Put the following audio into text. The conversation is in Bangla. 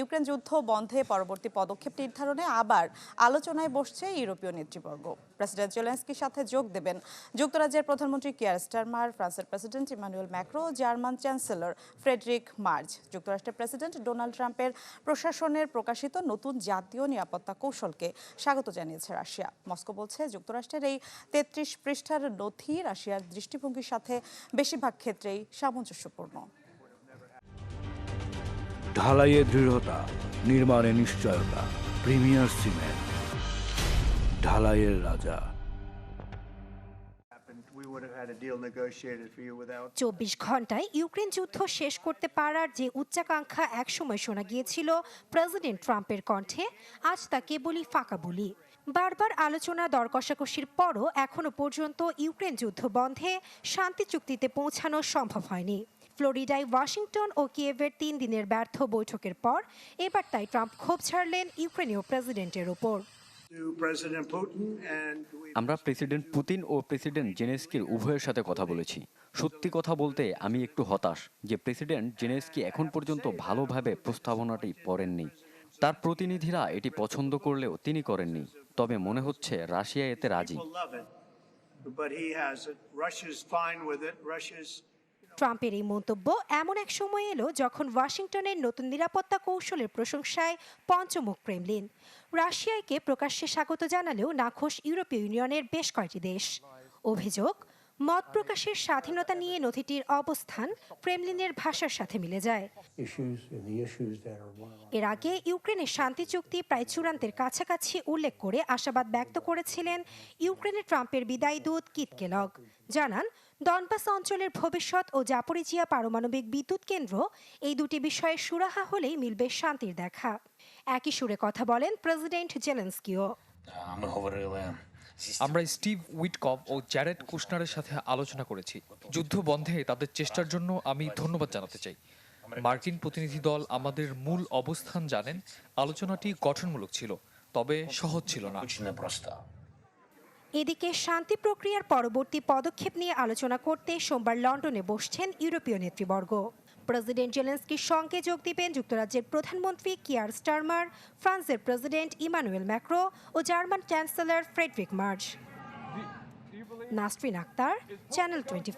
ইউক্রেন যুদ্ধ বন্ধে পরবর্তী পদক্ষেপ নির্ধারণে আবার আলোচনায় বসছে ইউরোপীয় নেতৃবর্গ। প্রেসিডেন্ট জেলেন্সকির সাথে যোগ দেবেন যুক্তরাজ্যের প্রধানমন্ত্রী কিয়ার স্টারমার, ফ্রান্সের president Emmanuel Macron, German chancellor Friedrich Merz. যুক্তরাষ্ট্রের প্রেসিডেন্ট ডোনাল্ড ট্রাম্পের প্রশাসনের প্রকাশিত নতুন জাতীয় নিরাপত্তা কৌশলকে স্বাগত জানিয়েছে রাশিয়া। মস্কো বলছে, যুক্তরাষ্ট্রের এই তেত্রিশ পৃষ্ঠার নথি রাশিয়ার দৃষ্টিভঙ্গির সাথে বেশিরভাগ ক্ষেত্রেই সামঞ্জস্যপূর্ণ। ঢালাইয়ে দৃঢ়তা নির্মাণে নিশ্চয়তা প্রিমিয়ার সিমেন্ট ঢালাইয়ের রাজা. চব্বিশ ঘন্টায় ইউক্রেন যুদ্ধ শেষ করতে পারার যে উচ্চাকাঙ্ক্ষা একসময় শোনা গিয়েছিল প্রেসিডেন্ট ট্রাম্পের কণ্ঠে আজ তা কেবলই ফাঁকা বলি বারবার আলোচনা দর কষাকষির পরও এখনও পর্যন্ত ইউক্রেন যুদ্ধ বন্ধে শান্তি চুক্তিতে পৌঁছানো সম্ভব হয়নি ফ্লোরিডায় ওয়াশিংটন ও কিয়েভের তিন দিনের ব্যর্থ বৈঠকের পর এবার তাই ট্রাম্প ক্ষোভ ছাড়লেন ইউক্রেনীয় প্রেসিডেন্টের ওপর. আমরা প্রেসিডেন্ট পুতিন ও প্রেসিডেন্ট জেনেস্কির উভয়ের সাথে কথা বলেছি। সত্যি কথা বলতে আমি একটু হতাশ যে প্রেসিডেন্ট জেনেস্কি এখন পর্যন্ত ভালোভাবে প্রস্তাবনাটি পড়েননি। তার প্রতিনিধিরা এটি পছন্দ করলেও তিনি করেননি। তবে মনে হচ্ছে রাশিয়া এতে রাজি। ট্রাম্পের এই মন্তব্য এমন এক সময় এলো যখন ওয়াশিংটনের নতুন নিরাপত্তা কৌশলের প্রশংসায় পঞ্চমুখ ক্রেমলিন। রাশিয়াকে প্রকাশ্যে স্বাগত জানালেও নাখোশ ইউরোপীয় ইউনিয়নের বেশ কয়েকটি দেশ। অভিযোগ মত প্রকাশের স্বাধীনতা নিয়ে নথিটির অবস্থান ক্রেমলিনের ভাষার সাথে মিলে যায়। এর আগে ইউক্রেনের শান্তি চুক্তি প্রায় চূড়ান্তের কাছাকাছি উল্লেখ করে আশাবাদ ব্যক্ত করেছিলেন ইউক্রেনের ট্রাম্পের বিদায়ী দূত কিট কেলগ জানান ডনপাস অঞ্চলের ভবিষ্যৎ ও জাপরিজিয়া পারমাণবিক বিদ্যুৎ কেন্দ্র এই দুটি বিষয়ে সুরাহা হলেই মিলবে শান্তির দেখা। একই সুরে কথা বলেন প্রেসিডেন্ট জেলেন্সকিও। আমরা স্টিভ উইটকপ ও জ্যারেড কুশনারের সাথে আলোচনা করেছি। যুদ্ধ বন্ধে তাদের চেষ্টার জন্য আমি ধন্যবাদ জানাতে চাই। মার্কিন প্রতিনিধি দল আমাদের মূল অবস্থান জানেন। আলোচনাটি গঠনমূলক ছিল তবে সহজ ছিল না। এদিকে শান্তি প্রক্রিয়ার পরবর্তী পদক্ষেপ নিয়ে আলোচনা করতে সোমবার লন্ডনে বসছেন ইউরোপীয় নেতৃবর্গ। প্রেসিডেন্ট জেলেন্সকির সঙ্গে যোগ দিবেন যুক্তরাজ্যের প্রধানমন্ত্রী কিয়ার স্টারমার, ফ্রান্সের প্রেসিডেন্ট ইমানুয়েল ম্যাক্রো ও German chancellor Friedrich Merz Nasrin Akter, channel twenty